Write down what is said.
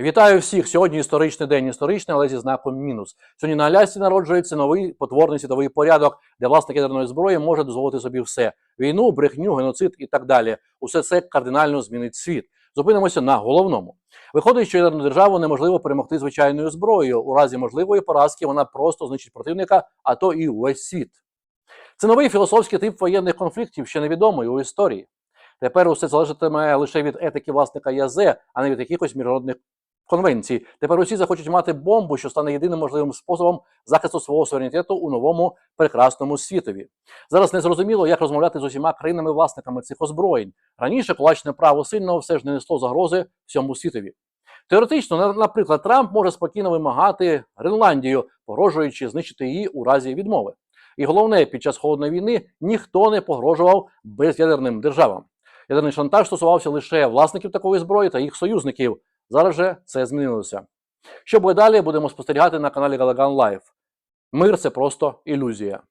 Вітаю всіх! Сьогодні історичний день, історичний, але зі знаком мінус. Сьогодні на Алясці народжується новий потворний світовий порядок, де власник ядерної зброї може дозволити собі все: війну, брехню, геноцид і так далі. Усе це кардинально змінить світ. Зупинимося на головному. Виходить, що ядерну державу неможливо перемогти звичайною зброєю. У разі можливої поразки вона просто знищить противника, а то і увесь світ. Це новий філософський тип воєнних конфліктів, ще невідомий у історії. Тепер усе залежатиме лише від етики власника ЯЗ, а не від якихось міжнародних конвенцій. Тепер усі захочуть мати бомбу, що стане єдиним можливим способом захисту свого суверенітету у новому прекрасному світові. Зараз не зрозуміло, як розмовляти з усіма країнами-власниками цих озброєнь. Раніше кулачне право сильного все ж не несло загрози всьому світові. Теоретично, на- наприклад, Трамп може спокійно вимагати Гренландію, погрожуючи знищити її у разі відмови. І головне, під час холодної війни ніхто не погрожував безядерним державам. Ядерний шантаж стосувався лише власників такої зброї та їх союзників. Зараз же це змінилося. Що буде далі, будемо спостерігати на каналі Галаган Лайф. Мир це просто ілюзія.